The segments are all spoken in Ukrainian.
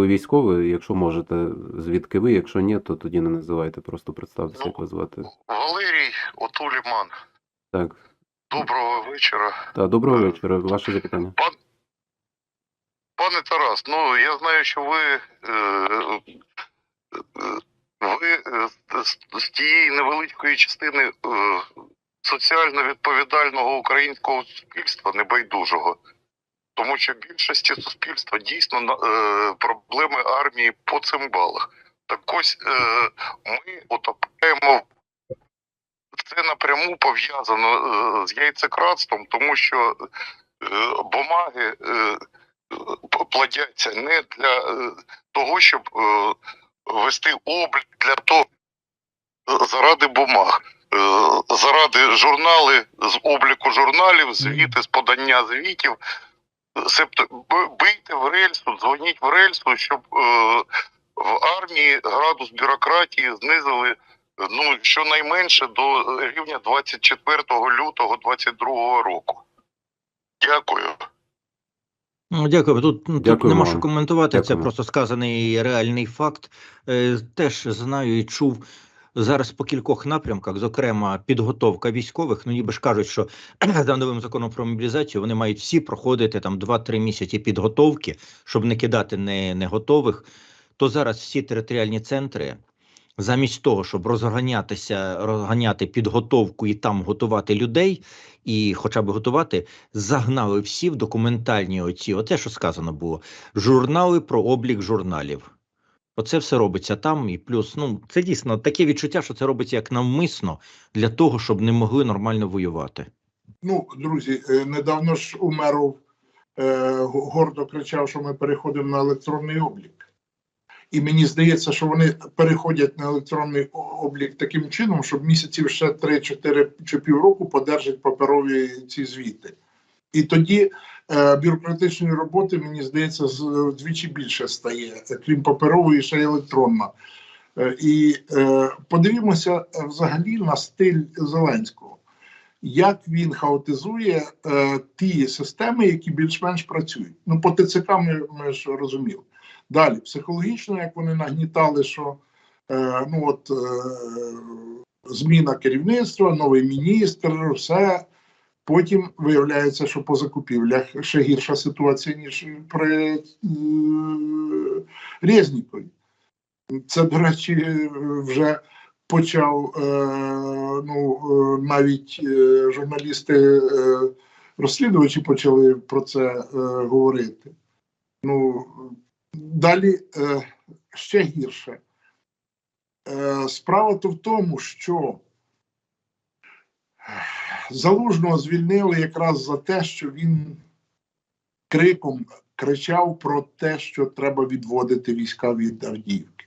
ви військовий, якщо можете, звідки ви, якщо ні, то тоді не називайте, просто представтеся, як вас звати. Валерій Отуліман. Так. Доброго вечора. Та доброго вечора. Ваше запитання. Пане Тарас, ну я знаю, що ви, е, е, ви е, з, тієї невеличкої частини е, соціально відповідального українського суспільства небайдужого. Тому що більшості суспільства дійсно е, проблеми армії по цим балах. Так ось е, ми утопаємо це напряму пов'язано е, з яйцекратством, тому що е, бумаги е, п- плодяться не для е, того, щоб е, вести облік для того е, заради бумаг. Е, Заради журнали з обліку журналів, звіти з подання звітів. Себто бийте в рельсу, дзвоніть в рельсу, щоб е, в армії градус бюрократії знизили ну щонайменше до рівня 24 лютого 22 року. Дякую. Ну, Дякую. Тут, ну, тут нема вам. що коментувати. Це просто сказаний реальний факт. Е, Теж знаю і чув зараз по кількох напрямках, зокрема, підготовка військових. Ну, ніби ж кажуть, що за новим законом про мобілізацію вони мають всі проходити там 2-3 місяці підготовки, щоб не кидати не, не готових. То зараз всі територіальні центри. Замість того, щоб розганятися, розганяти підготовку і там готувати людей, і хоча б готувати, загнали всі в документальні оці, оте, що сказано було, журнали про облік журналів. Оце все робиться там, і плюс, ну, це дійсно таке відчуття, що це робиться як навмисно для того, щоб не могли нормально воювати. Ну, друзі, е, недавно ж Умеров е, гордо кричав, що ми переходимо на електронний облік. І мені здається, що вони переходять на електронний облік таким чином, щоб місяців ще 3-4 чи півроку подержать паперові ці звіти. І тоді е, бюрократичної роботи, мені здається, вдвічі більше стає, е, крім паперової, ще й електронна. Е, і е, подивімося е, взагалі на стиль Зеленського як він хаотизує е, ті системи, які більш-менш працюють. Ну, по ТЦК ми, ми ж розуміли. Далі, психологічно, як вони нагнітали, що е, ну от е, зміна керівництва, новий міністр, все. Потім виявляється, що по закупівлях ще гірша ситуація, ніж при е, Резнікові. Це, до речі, вже почав е, ну, е, навіть е, журналісти, е, розслідувачі почали про це е, говорити. Ну, далі е, ще гірше. Е, справа то в тому, що Залужного звільнили якраз за те, що він криком кричав про те, що треба відводити війська від Авдіївки.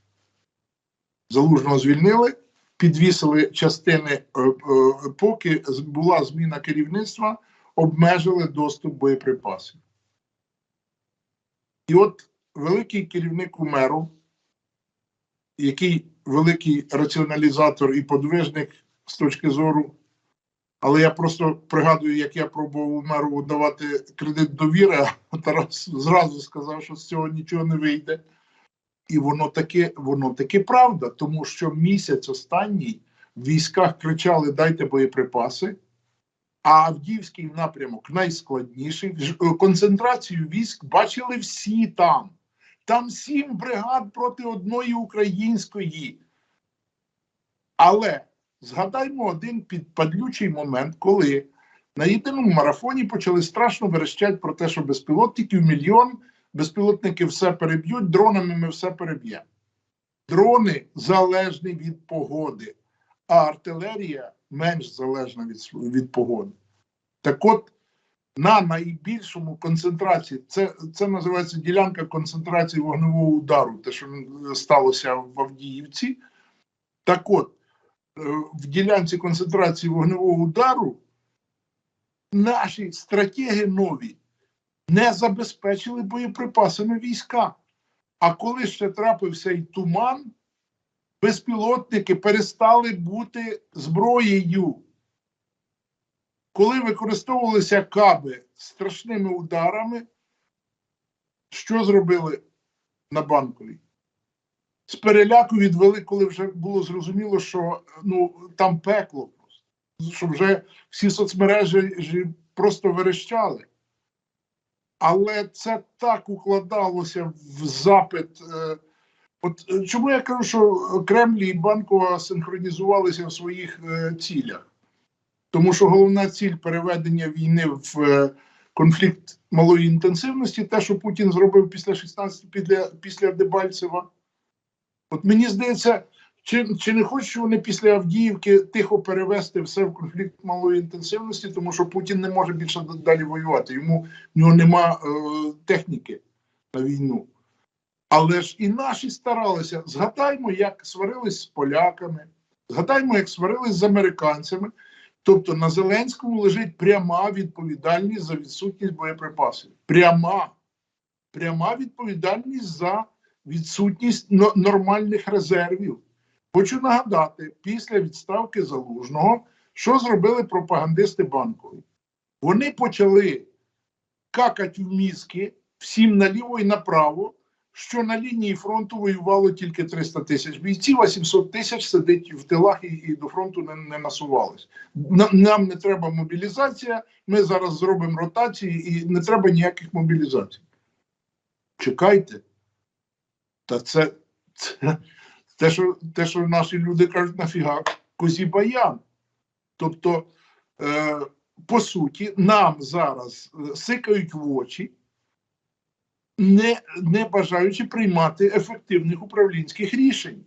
Залужного звільнили, підвісили частини, е, е, поки була зміна керівництва, обмежили доступ боєприпасів. І от великий керівник УМЕРу, який великий раціоналізатор і подвижник з точки зору, але я просто пригадую, як я пробував УМЕРу давати кредит довіри, а Тарас зразу сказав, що з цього нічого не вийде. І воно таке, воно таке правда, тому що місяць останній в військах кричали Дайте боєприпаси. А Авдіївський напрямок найскладніший. Е, Концентрацію військ бачили всі там. Там сім бригад проти одної української. Але згадаймо один підпадлючий момент, коли на єдиному марафоні почали страшно верещати про те, що безпілотників мільйон, безпілотники все переб'ють, дронами ми все переб'ємо. Дрони залежні від погоди, а артилерія менш залежна від, від погоди. Так от, на найбільшому концентрації, це, це називається ділянка концентрації вогневого удару, те, що сталося в Авдіївці. Так от, е, в ділянці концентрації вогневого удару наші стратеги нові не забезпечили боєприпасами війська. А коли ще трапився і туман, безпілотники перестали бути зброєю. Коли використовувалися каби страшними ударами, що зробили на банковій. З переляку відвели, коли вже було зрозуміло, що ну, там пекло просто. Що вже всі соцмережі просто верещали. Але це так укладалося в запит. е, От е, чому я кажу, що Кремль і Банкова синхронізувалися в своїх е, цілях? Тому що головна ціль переведення війни в конфлікт малої інтенсивності, те, що Путін зробив після 16 після, після Дебальцева. От мені здається, чи, чи не хочуть вони після Авдіївки тихо перевести все в конфлікт малої інтенсивності, тому що Путін не може більше далі воювати. Йому в нього нема е, техніки на війну. Але ж і наші старалися. Згадаймо, як сварились з поляками, згадаймо, як сварились з американцями. Тобто на Зеленському лежить пряма відповідальність за відсутність боєприпасів. Пряма, пряма відповідальність за відсутність нормальних резервів. Хочу нагадати, після відставки залужного, що зробили пропагандисти банкові? Вони почали какати в мізки всім наліво і направо, що на лінії фронту воювало тільки 300 тисяч бійців, а 700 тисяч сидить в тилах і, і до фронту не, не насувались. Нам, не треба мобілізація, ми зараз зробимо ротації і не треба ніяких мобілізацій. Чекайте. Та це, це те, що, те, що наші люди кажуть, нафіга козі баян. Тобто, е, по суті, нам зараз е, сикають в очі, не, не бажаючи приймати ефективних управлінських рішень.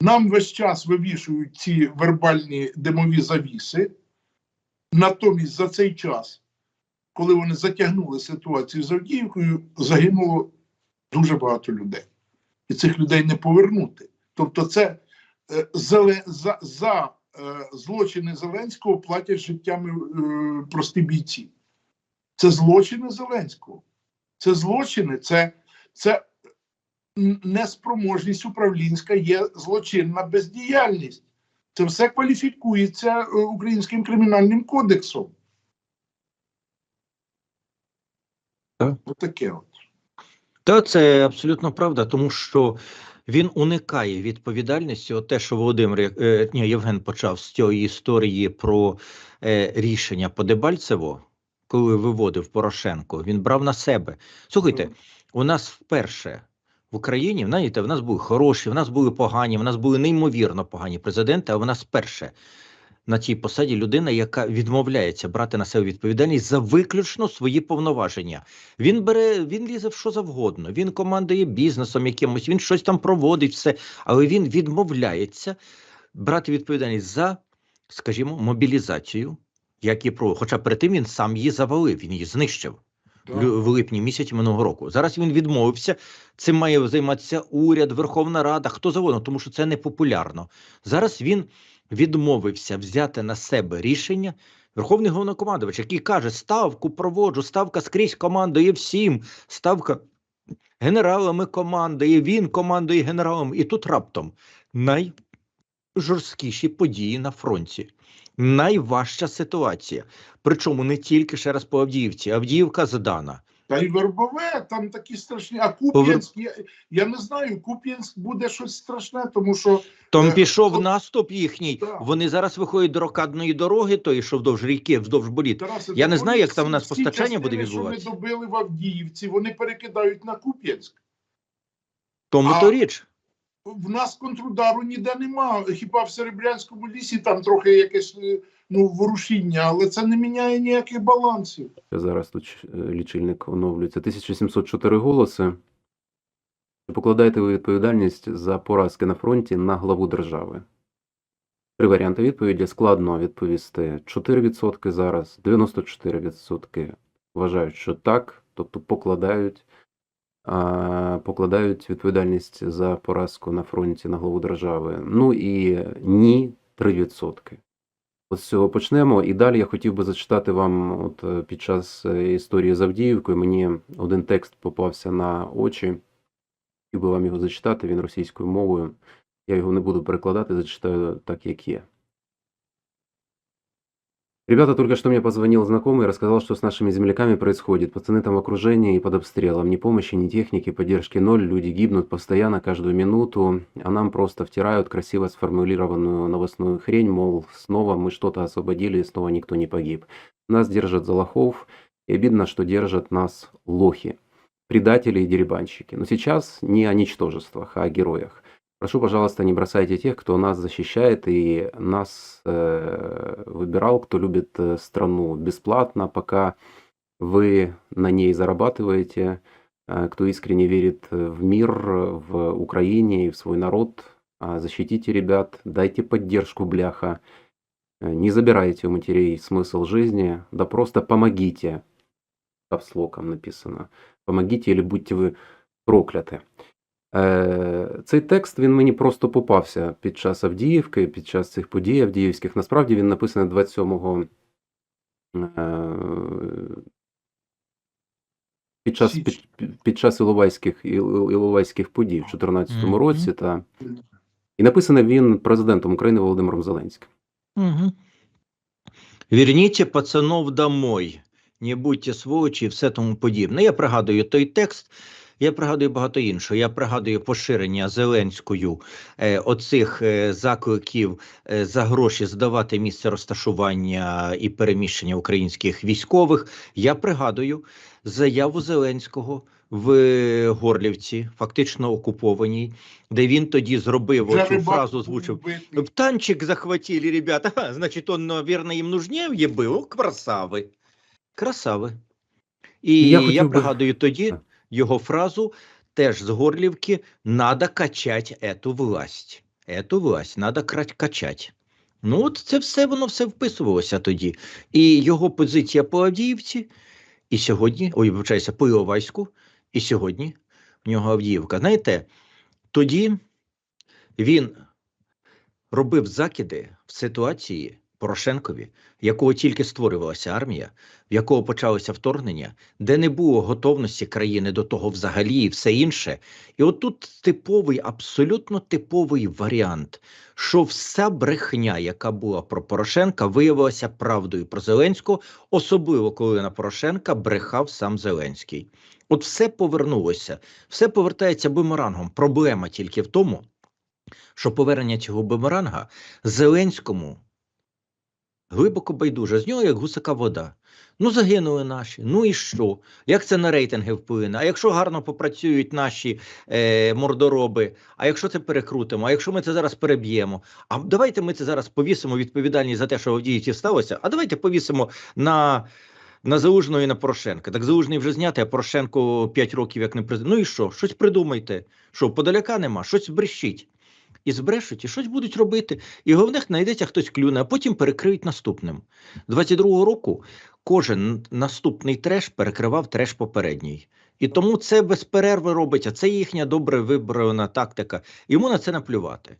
Нам весь час вивішують ці вербальні димові завіси. Натомість за цей час, коли вони затягнули ситуацію з Авдіївкою, загинуло дуже багато людей. І цих людей не повернути. Тобто, це е, зеле, за, за е, злочини Зеленського платять життями е, прості бійці. Це злочини Зеленського. Це злочини, це, це неспроможність управлінська, є злочинна бездіяльність. Це все кваліфікується е, Українським кримінальним кодексом. Так. Отаке от. Та це абсолютно правда, тому що він уникає відповідальності. От те, що Володимир е, ні, Євген почав з цієї історії про е, рішення по Дебальцево, коли виводив Порошенко, він брав на себе. Слухайте, у нас вперше в Україні, знаєте, в нас були хороші, в нас були погані, в нас були неймовірно погані президенти, а в нас вперше на цій посаді людина, яка відмовляється брати на себе відповідальність за виключно свої повноваження. Він бере, він лізе в що завгодно. Він командує бізнесом якимось, він щось там проводить, все, але він відмовляється брати відповідальність за, скажімо, мобілізацію, як і про. Хоча перед тим він сам її завалив, він її знищив в липні місяці минулого року. Зараз він відмовився. Цим має займатися уряд, Верховна Рада, хто завгодно, тому що це не популярно. Зараз він відмовився взяти на себе рішення. Верховний головнокомандувач, який каже: ставку проводжу, ставка скрізь командує всім, ставка генералами командує, він командує генералом. І тут раптом найжорсткіші події на фронті. Найважча ситуація. Причому не тільки ще раз по Авдіївці. Авдіївка здана. Та й Вербове, там такі страшні. А Куп'янськ, я, я не знаю, Куп'янськ буде щось страшне, тому що Там Е, пішов ну, наступ їхній. так. Вони зараз виходять до рокадної дороги, той, що вздовж ріки, вздовж боліт. Тарасе, Я не знаю, як там у нас постачання буде відбуватися. Що ми добили в Авдіївці, вони перекидають на Куп'янськ. Тому А- то річ. В нас контрудару ніде нема. Хіба в Серебрянському лісі там трохи якесь е, ну, ворушіння, але це не міняє ніяких балансів. Зараз тут е, лічильник оновлюється. 1704 голоси. Покладаєте ви відповідальність за поразки на фронті на главу держави? Три варіанти відповіді. Складно відповісти 4% зараз, 94% вважають, що так, тобто покладають, а, покладають відповідальність за поразку на фронті на главу держави. Ну і ні 3%. От з цього почнемо. І далі я хотів би зачитати вам, от е, під час е, історії з Авдіївкою, мені один текст попався на очі. Хотів би вам його зачитати, він російською мовою. Я його не буду перекладати, зачитаю так, як є. Ребята, только что мне позвонил знакомый и рассказал, что с нашими земляками происходит. Пацаны там в окружении и под обстрелом. Ни помощи, ни техники, поддержки ноль. Люди гибнут постоянно, каждую минуту. А нам просто втирают красиво сформулированную новостную хрень, мол, снова мы что-то освободили, и снова никто не погиб. Нас держат за лохов, и обидно, что держат нас лохи, предатели и деребанщики. Но сейчас не о ничтожествах, а о героях. Прошу, пожалуйста, не бросайте тех, кто нас защищает и нас э, выбирал, кто любит э, страну бесплатно, пока вы на ней зарабатываете, э, кто искренне верит э, в мир, э, в Украине и в свой народ. А Защитите ребят, дайте поддержку, бляха. Э, Не забирайте у матерей смысл жизни, да просто помогите. Капслоком написано. Помогите или будьте ви прокляті. Е, Цей текст він мені просто попався під час Авдіївки, під час цих подій Авдіївських. Насправді він написаний 27 е, під час, під, під- час Іловайських, Іловайських подій в 2014 Мгм. році. Та, і написаний він президентом України Володимиром Зеленським. Угу. Верніться пацанов домой, не будьте сволочі і все тому подібне. Я пригадую той текст, я пригадую багато іншого. Я пригадую поширення Зеленською е, оцих е, закликів е, за гроші здавати місце розташування і переміщення українських військових. Я пригадую заяву Зеленського в Горлівці, фактично окупованій, де він тоді зробив оцю фразу, був озвучив. вбитий. Танчик захватили, ребята. Ага, значит, он, наверное, им нужнее был. Красави. Красави. І Я я, хотів би- пригадую тоді Так. Його фразу теж з Горлівки «надо качать эту власть». Эту власть надо качать. Ну, от це все, воно все вписувалося тоді. І його позиція по Авдіївці, і сьогодні, ой, вибачаюся, по Іловайську, і сьогодні в нього Авдіївка. Знаєте, тоді він робив закиди в ситуації Порошенкові, в якого тільки створювалася армія, в якого почалося вторгнення, де не було готовності країни до того взагалі і все інше. І от тут типовий, абсолютно типовий варіант, що вся брехня, яка була про Порошенка, виявилася правдою про Зеленського, особливо коли на Порошенка брехав сам Зеленський. От все повернулося, все повертається бумерангом. Проблема тільки в тому, що повернення цього бумеранга Зеленському глибоко байдуже. З нього як гусака вода. Ну, загинули наші. Ну і що? Як це на рейтинги вплине? А якщо гарно попрацюють наші е, мордороби, а якщо це перекрутимо, а якщо ми це зараз переб'ємо, а давайте ми це зараз повісимо відповідальність за те, що в Авдіївці сталося, а давайте повісимо на. На Залужного і на Порошенка. Так Залужний вже знятий, а Порошенко 5 років як не президент. Ну і що? Щось придумайте. Що, Подоляка нема, щось брещить. І збрешуть, і щось будуть робити. І головне, знайдеться хтось клюне, а потім перекриють наступним. 22-го року кожен наступний треш перекривав треш попередній. І тому це без перерви робиться. Це їхня добре вибрана тактика. Йому на це наплювати.